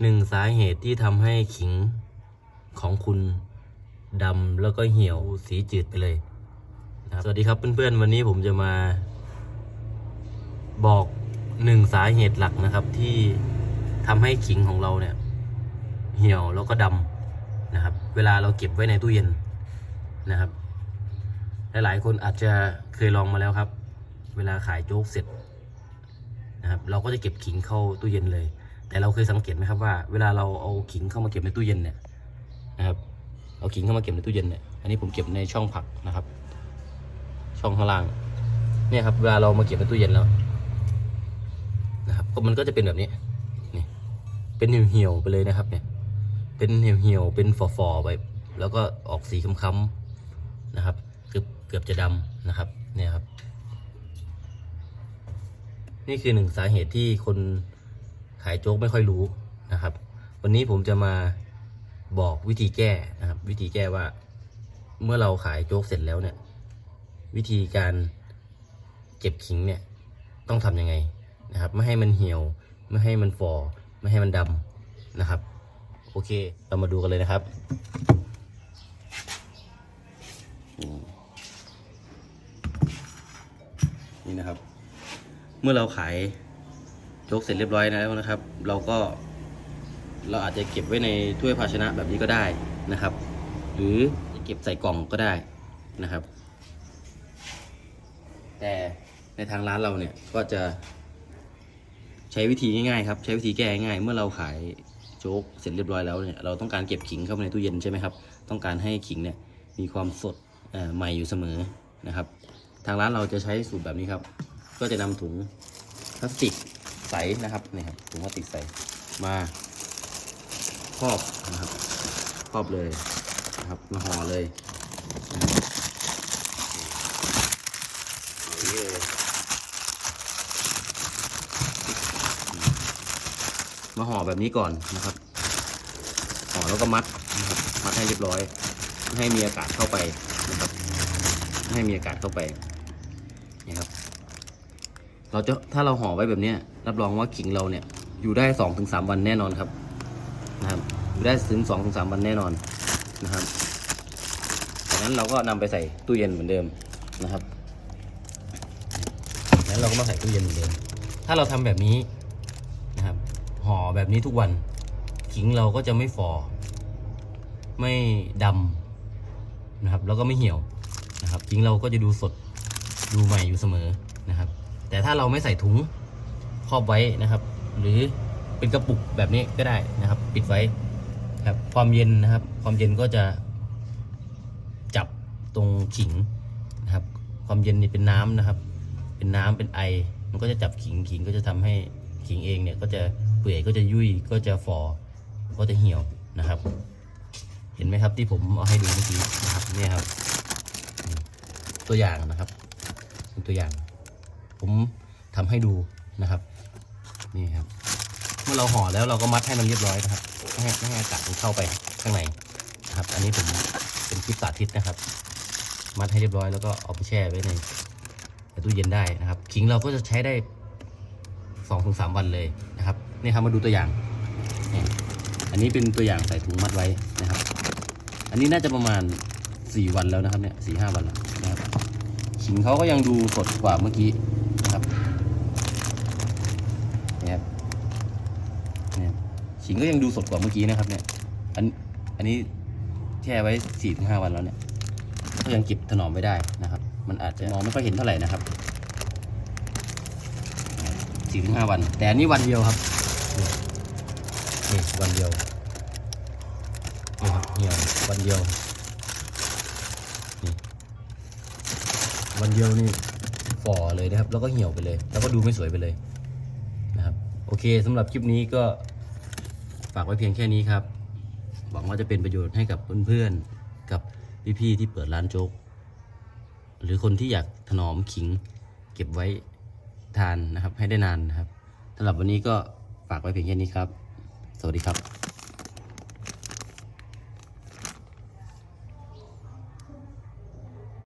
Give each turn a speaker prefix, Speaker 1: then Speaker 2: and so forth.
Speaker 1: หนึ่งสาเหตุที่ทำให้ขิงของคุณดำแล้วก็เหี่ยวสีจืดไปเลยนะครับสวัสดีครับเพื่อนๆ วันนี้ผมจะมา บอกหนึ่งสาเหตุหลักนะครับ ที่ทำให้ขิงของเราเนี่ย เหี่ยวแล้วก็ดำนะครับ เวลาเราเก็บไว้ในตู้เย็นนะครับ หลายๆคนอาจจะเคยลองมาแล้วครับ เวลาขายโจ๊กเสร็จนะครับ เราก็จะเก็บขิงเข้าตู้เย็นเลย แต่เราเคยสังเกตไหมครับว่าเวลาเราเอาขิงเข้ามาเก็บในตู้เย็นเนี่ยนะครับเอาขิงเข้ามาเก็บในตู้เย็นเนี่ยอันนี้ผมเก็บในช่องผักนะครับ ช่องข้างล่างเนี่ยครับเวลาเรามาเก็บในตู้เย็นแล้วนะครับก็มันก็จะเป็นแบบนี้นี่เป็นเหี่ยวๆไปเลยนะครับเนี่ยเป็นเหี่ยวๆเป็นฝ่อๆไปแล้วก็ออกสีค้ำๆนะครับเกือบเกือบจะดำนะครับเนี่ยครับ นี่คือหนึ่งสาเหตุที่คน ขายโจ๊กไม่ค่อยรู้นะครับ วันนี้ผมจะมาบอกวิธีแก้นะครับ วิธีแก้ว่า เมื่อเราขายโจ๊กเสร็จแล้วเนี่ย วิธีการเก็บขิงเนี่ยต้องทำยังไงนะครับ ไม่ให้มันเหี่ยว ไม่ให้มันฟอไม่ให้มันดำนะครับ โอเค เรามาดูกันเลยนะครับนี่นะครับ เมื่อเราขาย โจ๊กเสร็จเรียบร้อยแล้วนะครับ เราก็เราอาจจะเก็บไว้ในถ้วยภาชนะแบบนี้ก็ได้นะครับ หรือเก็บใส่กล่องก็ได้นะครับ แต่ในทางร้านเราเนี่ยก็จะใช้วิธีง่ายๆครับใช้วิธีแก้ง่ายเมื่อเราขายโจ๊กเสร็จเรียบร้อยแล้วเนี่ยเราต้องการเก็บขิงเข้าไปในตู้เย็นใช่ไหมครับต้องการให้ขิงเนี่ยมีความสดใหม่อยู่เสมอนะครับ ทางร้านเราจะใช้สูตรแบบนี้ครับ ก็จะนำถุงพลาสติก ใสนะครับนี่ครับถุงพลาสติกใสมาครอบนะครับครอบเลยนะครับมาห่อเลยมาห่อแบบนี้ก่อนนะครับห่อแล้วก็มัดนะครับมัดให้เรียบร้อยให้มีอากาศเข้าไปนะครับให้มีอากาศเข้าไปนี่ครับ เราจะถ้าเราห่อไว้แบบนี้รับรองว่าขิงเราเนี่ยอยู่ได้สองถึงสามวันแน่นอนครับนะครับอยู่ได้ถึงสองถึงสามวันแน่นอนนะครับจากนั้นเราก็นำไปใส่ตู้เย็นเหมือนเดิมนะครับจากนั้นเราก็มาใส่ตู้เย็นเหมือนเดิม ถ้าเราทำแบบนี้นะครับห่อแบบนี้ทุกวันขิงเราก็จะไม่ฟอไม่ดำนะครับ แล้วก็ไม่เหี่ยวนะครับขิงเราก็จะดูสดดูใหม่อยู่เสมอนะครับ แต่ถ้าเราไม่ใส่ถุงครอบไว้นะครับ หรือเป็นกระปุกแบบนี้ก็ได้นะครับ ปิดไว้ครับความเย็นนะครับ ความเย็นก็จะจับตรงขิงนะครับ ความเย็นนี่เป็นน้ำนะครับ เป็นน้ำเป็นไอ มันก็จะจับขิงขิงก็จะทำให้ขิงเองเนี่ยก็จะเปื่อยก็จะยุ่ยก็จะฟอก็จะเหี่ยวนะครับ เห็นไหมครับที่ผมเอาให้ดูเมื่อกี้นะครับเนี่ยครับ ตัวอย่างนะครับเป็นตัวอย่าง ผมทำให้ดูนะครับนี่ครับ เมื่อเราห่อแล้วเราก็มัดให้มันเรียบร้อยนะครับไม่ให้ไม่ให้อากาศมันเข้าไปข้างในนะครับ อันนี้ผมเป็นคลิปสาธิตนะครับ มัดให้เรียบร้อยแล้วก็เอาไปแช่ไว้ในตู้เย็นได้นะครับ ขิงเราก็จะใช้ได้สองถึงสามวันเลยนะครับนี่ครับมาดูตัวอย่าง อันนี้เป็นตัวอย่างใส่ถุงมัดไว้นะครับ อันนี้น่าจะประมาณสี่วันแล้วนะครับเนี่ยสี่ห้าวันแล้วนะครับขิงเขาก็ยังดูสดกว่าเมื่อกี้นะครับเนี่ยครับเนี่ย ขิงก็ยังดูสดกว่าเมื่อกี้นะครับ เนี่ย อันอันนี้แช่ไว้สี่ถึงห้าวันแล้วเนี่ย ก็ยังเก็บถนอมไว้ได้นะครับ มันอาจจะมองไม่ค่อยเห็นเท่าไหร่นะครับสี่ถึงห้าวัน แต่อันนี้วันเดียวครับนี่นี่วันเดียวนี่ครับเหี่ยววันเดียวนี่วันเดียวนี่ฝ่อเลยนะครับ แล้วก็เหี่ยวไปเลย แล้วก็ดูไม่สวยไปเลยนะครับ โอเคสำหรับคลิปนี้ก็ ฝากไว้เพียงแค่นี้ครับ หวังว่าจะเป็นประโยชน์ให้กับเพื่อนๆ กับพี่ๆที่เปิดร้านโจ๊ก หรือคนที่อยากถนอมขิง เก็บไว้ทานนะครับ ให้ได้นานนะครับสำหรับวันนี้ก็ฝากไว้เพียงแค่นี้ครับ สวัสดีครับ